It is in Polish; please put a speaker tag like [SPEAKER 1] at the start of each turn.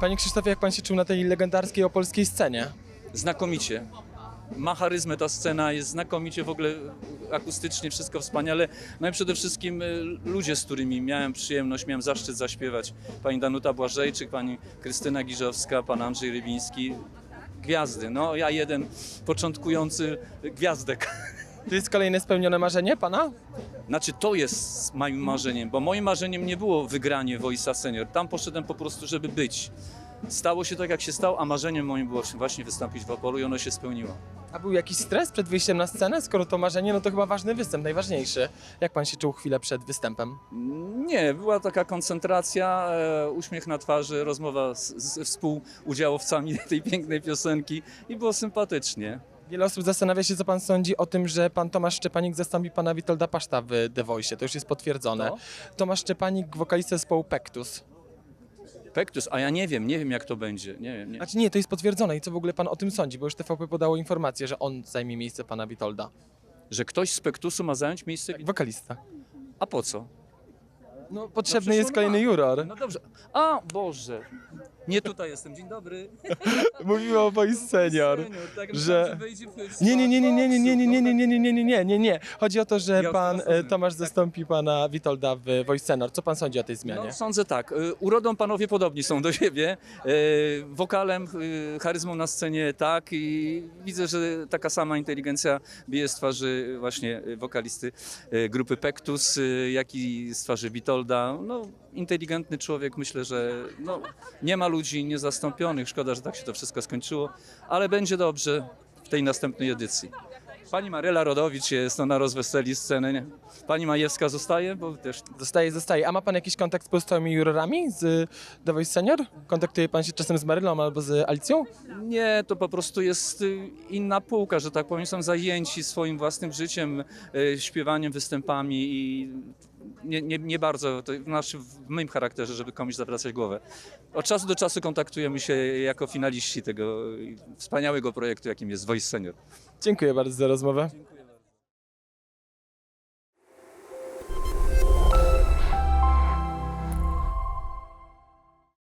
[SPEAKER 1] Panie Krzysztofie, jak pan się czuł na tej legendarskiej opolskiej scenie?
[SPEAKER 2] Znakomicie. Ma charyzmę ta scena, jest znakomicie w ogóle akustycznie, wszystko wspaniale. No i przede wszystkim y, ludzie, z którymi miałem przyjemność, miałem zaszczyt zaśpiewać. Pani Danuta Błażejczyk, pani Krystyna Giżowska, pan Andrzej Rybiński. Gwiazdy. No ja jeden początkujący gwiazdek.
[SPEAKER 1] To jest kolejne spełnione marzenie pana?
[SPEAKER 2] Znaczy to jest moim marzeniem, bo moim marzeniem nie było wygranie Voice'a Senior. Tam poszedłem po prostu, żeby być. Stało się tak, jak się stało, a marzeniem moim było właśnie wystąpić w Opolu i ono się spełniło.
[SPEAKER 1] A był jakiś stres przed wyjściem na scenę? Skoro to marzenie, no to chyba ważny występ, najważniejszy. Jak pan się czuł chwilę przed występem?
[SPEAKER 2] Nie, była taka koncentracja, e, uśmiech na twarzy, rozmowa z, z współudziałowcami tej pięknej piosenki i było sympatycznie.
[SPEAKER 1] Wiele osób zastanawia się, co pan sądzi o tym, że pan Tomasz Szczepanik zastąpi pana Witolda Paszta w The Voice. To już jest potwierdzone.
[SPEAKER 2] Kto?
[SPEAKER 1] Tomasz Szczepanik, wokalista zespołu Pektus.
[SPEAKER 2] Pektus, a ja nie wiem, nie wiem jak to będzie. Nie wiem, nie.
[SPEAKER 1] Znaczy nie, to jest potwierdzone. I co w ogóle pan o tym sądzi? Bo już TVP podało informację, że on zajmie miejsce pana Witolda.
[SPEAKER 2] Że ktoś z Pektusu ma zająć miejsce.
[SPEAKER 1] Wokalista.
[SPEAKER 2] A po co?
[SPEAKER 1] No, potrzebny
[SPEAKER 2] No
[SPEAKER 1] jest kolejny
[SPEAKER 2] ma.
[SPEAKER 1] juror.
[SPEAKER 2] No dobrze. A, Boże. Nie tutaj jestem. Dzień dobry.
[SPEAKER 1] Mówimy o Voice Senior.
[SPEAKER 2] tak
[SPEAKER 1] że-
[SPEAKER 2] wejdzie w
[SPEAKER 1] Nie, nie, nie, nie, nie, nie, nie, nie, nie, nie, nie, nie, nie, nie, nie, nie. Chodzi o to, że
[SPEAKER 2] Ja
[SPEAKER 1] pan e, Tomasz zastąpi pana Witolda w Voice Senior. Co pan sądzi o tej zmianie?
[SPEAKER 2] No, sądzę tak. y, Urodą panowie podobni są do siebie. y, Wokalem, y, charyzmą na scenie tak i widzę, że taka sama inteligencja bije z twarzy właśnie y, wokalisty y, grupy Pektus, y, jak i z twarzy Witolda. No, inteligentny człowiek, myślę, że no, nie ma ludzi niezastąpionych. Szkoda, że tak się to wszystko skończyło, ale będzie dobrze w tej następnej edycji. Pani Maryla Rodowicz jest, ona rozweseli scenę. nie? Pani Majewska zostaje, bo też
[SPEAKER 1] Zostaje, zostaje. A ma pan jakiś kontakt z pozostałymi jurorami z The Voice Senior? Kontaktuje pan się czasem z Marylą albo z Alicją?
[SPEAKER 2] Nie, to po prostu jest y, inna półka, że tak powiem. Są zajęci swoim własnym życiem, y, śpiewaniem, występami i nie, nie, nie bardzo to w, naszym, w moim charakterze, żeby komuś zawracać głowę. Od czasu do czasu kontaktujemy się jako finaliści tego wspaniałego projektu, jakim jest Voice Senior.
[SPEAKER 1] Dziękuję bardzo za rozmowę.